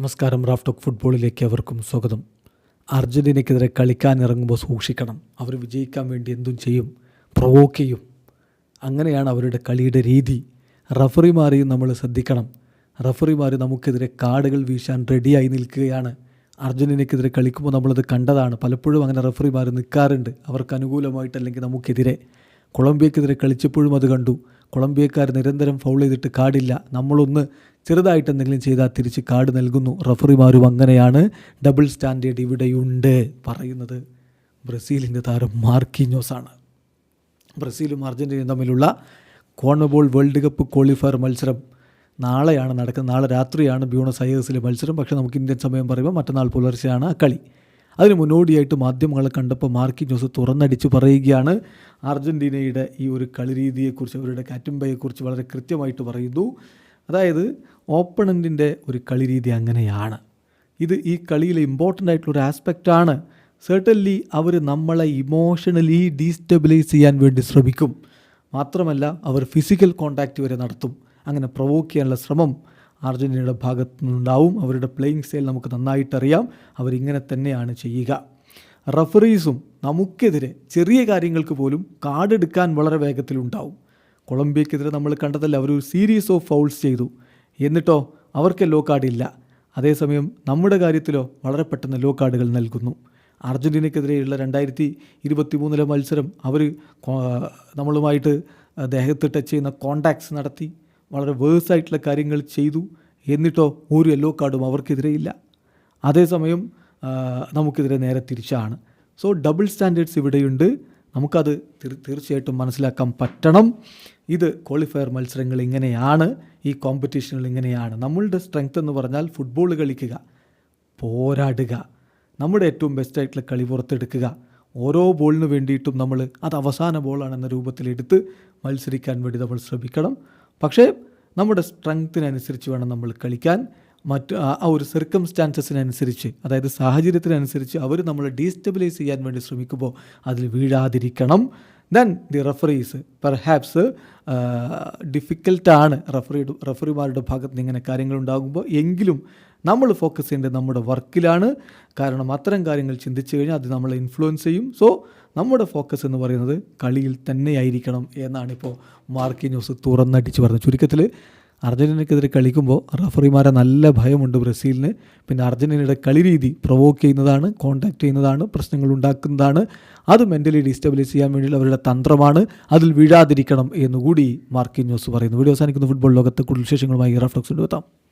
നമസ്കാരം Raf talk ഫുട്ബോളിലേക്ക് അവർക്കും സ്വാഗതം. അർജന്റീനയ്ക്കെതിരെ കളിക്കാനിറങ്ങുമ്പോൾ സൂക്ഷിക്കണം. അവർ വിജയിക്കാൻ വേണ്ടി എന്തും ചെയ്യും പ്രൊവോക്ക് ചെയ്യും. അങ്ങനെയാണ് അവരുടെ കളിയുടെ രീതി. റഫറിമാരെയും നമ്മൾ ശ്രദ്ധിക്കണം. റഫറിമാർ നമുക്കെതിരെ കാർഡുകൾ വീശാൻ റെഡിയായി നിൽക്കുകയാണ്. അർജന്റീനയ്ക്കെതിരെ കളിക്കുമ്പോൾ നമ്മളത് കണ്ടതാണ്. പലപ്പോഴും അങ്ങനെ റഫറിമാർ നിൽക്കാറുണ്ട്. അവർക്ക് അനുകൂലമായിട്ട് അല്ലെങ്കിൽ നമുക്കെതിരെ. കൊളംബിയക്കെതിരെ കളിച്ചപ്പോഴും അത് കണ്ടു. കൊളംബിയക്കാർ നിരന്തരം ഫൗൾ ചെയ്തിട്ട് കാടില്ല. നമ്മളൊന്ന് ചെറുതായിട്ട് എന്തെങ്കിലും ചെയ്താൽ തിരിച്ച് കാർഡ് നൽകുന്നു. റഫറിമാരും അങ്ങനെയാണ്. ഡബിൾ സ്റ്റാൻഡേർഡ് ഇവിടെയുണ്ട് പറയുന്നത്. ബ്രസീലിന്റെ താരം മാർക്കിഞ്ഞോസാണ് ബ്രസീലും അർജന്റീനയും തമ്മിലുള്ള കോൺബോൾ വേൾഡ് കപ്പ് ക്വാളിഫയർ മത്സരം. നാളെയാണ് നടക്കുന്നത് നാളെ രാത്രിയാണ് ബ്യൂണസ് അയേഴ്സിലെ മത്സരം. പക്ഷേ നമുക്ക് ഇന്ത്യൻ സമയം പറയുമ്പോൾ മറ്റന്നാൾ പുലർച്ചെയാണ് ആ കളി. അതിന് മുന്നോടിയായിട്ട് മാധ്യമങ്ങളെ കണ്ടപ്പോൾ മാർക്കി ന്യൂസ് തുറന്നടിച്ച് പറയുകയാണ്. അർജന്റീനയുടെ ഈ ഒരു കളി രീതിയെക്കുറിച്ച് അവരുടെ കാറ്റുംബയെക്കുറിച്ച് വളരെ കൃത്യമായിട്ട് പറയുന്നു. അതായത് ഓപ്പണന്റിന്റെ ഒരു കളി രീതി അങ്ങനെയാണ്. ഇത് ഈ കളിയിലെ ഇമ്പോർട്ടന്റ് ആയിട്ടുള്ള ഒരു ആസ്പെക്റ്റാണ് സെർട്ടൻലി അവർ നമ്മളെ ഇമോഷണലി ഡീസ്റ്റെബിലൈസ് ചെയ്യാൻ വേണ്ടി ശ്രമിക്കും. മാത്രമല്ല അവർ ഫിസിക്കൽ കോണ്ടാക്റ്റ് വരെ നടത്തും. അങ്ങനെ പ്രൊവോക്ക് ചെയ്യാനുള്ള ശ്രമം അർജന്റീനയുടെ ഭാഗത്തു നിന്നുണ്ടാവും. അവരുടെ പ്ലേയിങ് സ്റ്റൈൽ നമുക്ക് നന്നായിട്ടറിയാം അവരിങ്ങനെ തന്നെയാണ് ചെയ്യുക. റഫറീസും നമുക്കെതിരെ ചെറിയ കാര്യങ്ങൾക്ക് പോലും കാർഡ് എടുക്കാൻ വളരെ വേഗത്തിലുണ്ടാവും. കൊളംബിയക്കെതിരെ നമ്മൾ കണ്ടതല്ല അവർ ഒരു സീരീസ് ഓഫ് ഫൗൾസ് ചെയ്തു. എന്നിട്ടോ അവർക്ക് കാർഡ് ഇല്ല. അതേസമയം നമ്മുടെ കാര്യത്തിലോ വളരെ പെട്ടെന്ന് ലോ കാർഡുകൾ നൽകുന്നു. അർജന്റീനയ്ക്കെതിരെയുള്ള രണ്ടായിരത്തി ഇരുപത്തി മൂന്നിലെ മത്സരം അവർ നമ്മളുമായിട്ട് ദേഹത്ത് ടച്ച് ചെയ്യുന്ന കോണ്ടാക്ട്സ് നടത്തി വളരെ വേഴ്സായിട്ടുള്ള കാര്യങ്ങൾ ചെയ്തു. എന്നിട്ടോ ഒരു യെല്ലോ കാർഡും അവർക്കെതിരെ ഇല്ല. അതേസമയം നമുക്കെതിരെ നേരെ തിരിച്ചാണ്. സോ ഡബിൾ സ്റ്റാൻഡേർഡ്സ് ഇവിടെയുണ്ട്. നമുക്കത് തീർച്ചയായിട്ടും മനസ്സിലാക്കാൻ പറ്റണം. ഇത് ക്വാളിഫയർ മത്സരങ്ങൾ ഇങ്ങനെയാണ് ഈ കോമ്പറ്റീഷനുകൾ ഇങ്ങനെയാണ്. നമ്മളുടെ സ്ട്രെങ്ത് എന്ന് പറഞ്ഞാൽ ഫുട്ബോൾ കളിക്കുക പോരാടുക നമ്മുടെ ഏറ്റവും ബെസ്റ്റായിട്ടുള്ള കളി പുറത്തെടുക്കുക. ഓരോ ബോളിന് വേണ്ടിയിട്ടും നമ്മൾ അത് അവസാന ബോളാണെന്ന രൂപത്തിലെടുത്ത് മത്സരിക്കാൻ വേണ്ടി നമ്മൾ ശ്രമിക്കണം. പക്ഷേ നമ്മുടെ സ്ട്രെങ്ത്തിനനുസരിച്ച് വേണം നമ്മൾ കളിക്കാൻ. മറ്റ് ആ ഒരു സെർക്കംസ്റ്റാൻസസിനനുസരിച്ച് അതായത് സാഹചര്യത്തിനനുസരിച്ച് അവർ നമ്മളെ ഡീസ്റ്റബിലൈസ് ചെയ്യാൻ വേണ്ടി ശ്രമിക്കുമ്പോൾ അതിൽ വീഴാതിരിക്കണം. ദെൻ ദി റഫറീസ് പെർഹാപ്സ് ഡിഫിക്കൽട്ടാണ് റഫറി റഫറിമാരുടെ ഭാഗത്ത് നിന്ന് ഇങ്ങനെ കാര്യങ്ങൾ ഉണ്ടാകുമ്പോൾ എങ്കിലും നമ്മൾ ഫോക്കസ് ചെയ്യേണ്ടത് നമ്മുടെ വർക്കിലാണ് കാരണം അത്തരം കാര്യങ്ങൾ ചിന്തിച്ചു കഴിഞ്ഞാൽ അത് നമ്മളെ ഇൻഫ്ലുവൻസ് ചെയ്യും. സോ നമ്മുടെ ഫോക്കസ് എന്ന് പറയുന്നത് കളിയിൽ തന്നെയായിരിക്കണം എന്നാണ് ഇപ്പോൾ മാർക്കി ന്യൂസ് തുറന്നടിച്ച് പറഞ്ഞത് ചുരുക്കത്തിൽ അർജന്റീനയ്ക്കെതിരെ കളിക്കുമ്പോൾ റഫറിമാരെ നല്ല ഭയമുണ്ട് ബ്രസീലിന്. പിന്നെ അർജന്റീനയുടെ കളി രീതി പ്രൊവോക്ക് ചെയ്യുന്നതാണ് കോണ്ടാക്ട് ചെയ്യുന്നതാണ് പ്രശ്നങ്ങൾ ഉണ്ടാക്കുന്നതാണ്. അത് മെന്റലി ഡിസ്റ്റബിലൈസ് ചെയ്യാൻ വേണ്ടിയുള്ള അവരുടെ തന്ത്രമാണ്. അതിൽ വീഴാതിരിക്കണം എന്നുകൂടി മാർക്കിൻ ന്യൂസ് പറയുന്നു. വീഡിയോ അവസാനിക്കുന്ന. ഫുട്ബോൾ ലോകത്തെ കൂടുതൽ വിശേഷങ്ങളുമായി റഫ്ലക്സ് എത്താം.